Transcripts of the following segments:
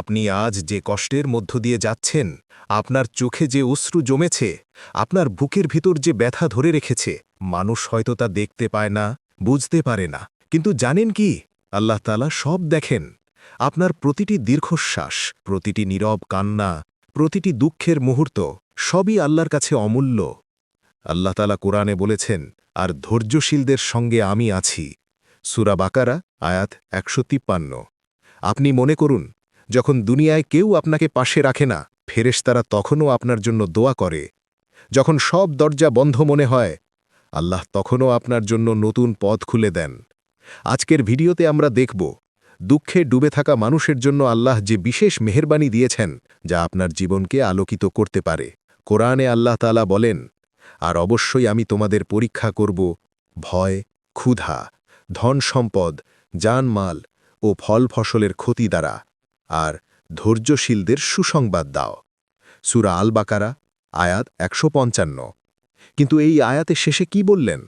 আপনি আজ যে কষ্টের মধ্য দিয়ে যাচ্ছেন, আপনার চোখে যে অশ্রু জমেছে, আপনার বুকের ভিতর যে ব্যথা ধরে রেখেছে, মানুষ হয়তো তা দেখতে পায় না, বুঝতে পারে না। কিন্তু জানেন কি? আল্লাহ তালা সব দেখেন। আপনার প্রতিটি দীর্ঘশ্বাস, প্রতিটি নীরব কান্না, প্রতিটি দুঃখের মুহূর্ত সবই আল্লাহর কাছে অমূল্য। আল্লাহ তালা কোরআনে বলেছেন, আর ধৈর্যশীলদের সঙ্গে আমি আছি। সুরা বাকারা, আয়াত একশো তিপ্পান্ন। আপনি মনে করুন যখন দুনিয়ায় কেউ আপনাকে পাশে রাখে না, ফেরেশতারা তখনও আপনার জন্য দোয়া করে। যখন সব দরজা বন্ধ মনে হয়, আল্লাহ তখনও আপনার জন্য নতুন পথ খুলে দেন। আজকের ভিডিওতে আমরা দেখব, দুঃখে ডুবে থাকা মানুষের জন্য আল্লাহ যে বিশেষ মেহরবানি দিয়েছেন, যা আপনার জীবনকে আলোকিত করতে পারে। কোরআনে আল্লাহ তালা বলেন, আর অবশ্যই আমি তোমাদের পরীক্ষা করব, ভয়, ক্ষুধা ধন সম্পদ জানমাল ও ফল ফসলের ক্ষতি দ্বারা। আর ধৈর্যশীলদের সুসংবাদ দাও। সুরা আল বাকারা আয়াত একশো পঞ্চান্ন। কিন্তু এই আয়াতে শেষে কি বললেন?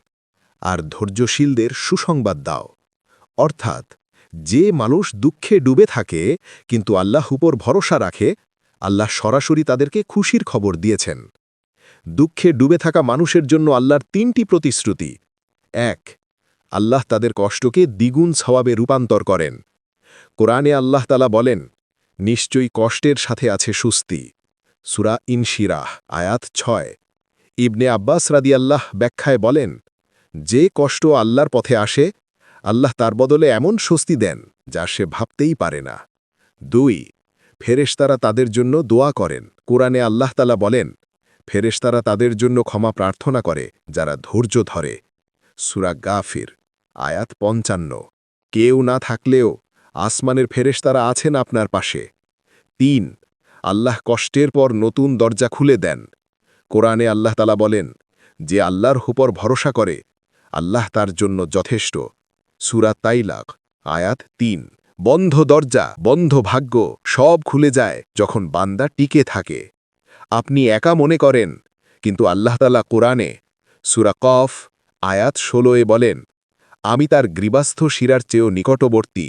আর ধৈর্যশীলদের সুসংবাদ দাও। অর্থাৎ, যে মানুষ দুঃখে ডুবে থাকে, কিন্তু আল্লাহ উপর ভরসা রাখে, আল্লাহ সরাসরি তাদেরকে খুশির খবর দিয়েছেন। দুঃখে ডুবে থাকা মানুষের জন্য আল্লাহর তিনটি প্রতিশ্রুতি। এক, আল্লাহ তাদের কষ্টকে দ্বিগুণ সওয়াবে রূপান্তর করেন। কোরআনে আল্লাহ তালা বলেন নিশ্চয়ই কষ্টের সাথে আছে সুস্তি সুরা ইনশিরাহ, আয়াত ছয়। ইবনে আব্বাস রাদিয়াল্লাহ ব্যাখ্যায় বলেন, যে কষ্ট আল্লাহর পথে আসে, আল্লাহ তার বদলে এমন স্বস্তি দেন যা সে ভাবতেই পারে না। দুই, ফেরেশতারা তাদের জন্য দোয়া করেন। কোরআনে আল্লাহ তালা বলেন, ফেরেশতারা তাদের জন্য ক্ষমা প্রার্থনা করে যারা ধৈর্য ধরে। সুরা গাফির, আয়াত পঞ্চান্ন। কেউ না থাকলেও আসমানের ফেরেশতারা আছেন আপনার পাশে। তিন, আল্লাহ কষ্টের পর নতুন দরজা খুলে দেন। কোরআনে আল্লাহ তালা বলেন, যে আল্লাহর হুপর ভরসা করে, আল্লাহ তার জন্য যথেষ্ট। সুরা তাইলাক, আয়াত তিন, বন্ধ দরজা, বন্ধ ভাগ্য, সব খুলে যায় যখন বান্দা টিকে থাকে। আপনি একা মনে করেন, কিন্তু আল্লাহ তালা কোরআনে সুরা কফ, আয়াত ষোলোয়ে বলেন, আমি তার গ্রীবাস্থ শিরার চেয়েও নিকটবর্তী।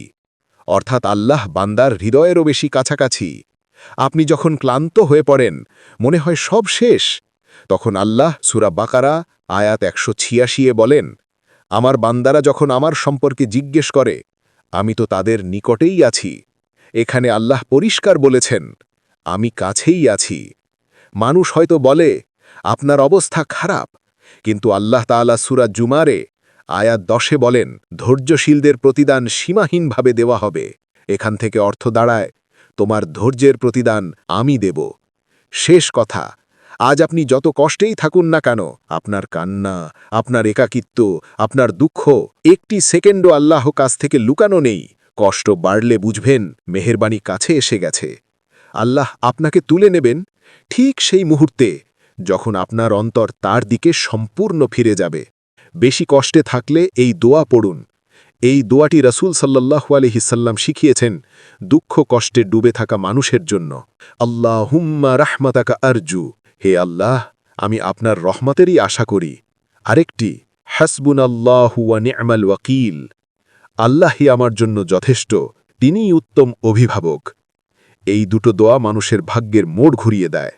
অর্থাৎ আল্লাহ বান্দার হৃদয়েরও বেশি কাছাকাছি। আপনি যখন ক্লান্ত হয়ে পড়েন, মনে হয় সব শেষ। তখন আল্লাহ সুরা বাকারা, আয়াত একশো ছিয়াশিয়ে বলেন, আমার বান্দারা যখন আমার সম্পর্কে জিজ্ঞেস করে, আমি তো তাদের নিকটেই আছি। এখানে আল্লাহ পরিষ্কার বলেছেন, আমি কাছেই আছি। মানুষ হয়তো বলে, আপনার অবস্থা খারাপ, কিন্তু আল্লাহ তাআলা সুরা জুমারে আয়াত দশে বলেন, ধৈর্যশীলদের প্রতিদান সীমাহীনভাবে দেওয়া হবে। এখান থেকে অর্থ দাঁড়ায়, তোমার ধৈর্যের প্রতিদান আমি দেব। শেষ কথা, আজ আপনি যত কষ্টেই থাকুন না কেন, আপনার কান্না, আপনার একাকিত্ব, আপনার দুঃখ, একটি সেকেন্ডও আল্লাহ কাছ থেকে লুকানো নেই। কষ্ট বাড়লে বুঝবেন, মেহেরবানি কাছে এসে গেছে। আল্লাহ আপনাকে তুলে নেবেন ঠিক সেই মুহূর্তে, যখন আপনার অন্তর তার দিকে সম্পূর্ণ ফিরে যাবে। বেশি কষ্টে থাকলে এই দোয়া পড়ুন। এই দোয়াটি রসুল সাল্লাহু আলহিসাল্লাম শিখিয়েছেন দুঃখ কষ্টে ডুবে থাকা মানুষের জন্য। আল্লাহ হুম্মা রাহমাতাকা আরজু। হে আল্লাহ, আমি আপনার রহমতেরই আশা করি। আরেকটি হাসবুন আল্লাহুয়া নিয়মাল ওয়াকিল। আল্লাহই আমার জন্য যথেষ্ট, তিনিই উত্তম অভিভাবক। এই দুটো দোয়া মানুষের ভাগ্যের মোড় ঘুরিয়ে দেয়।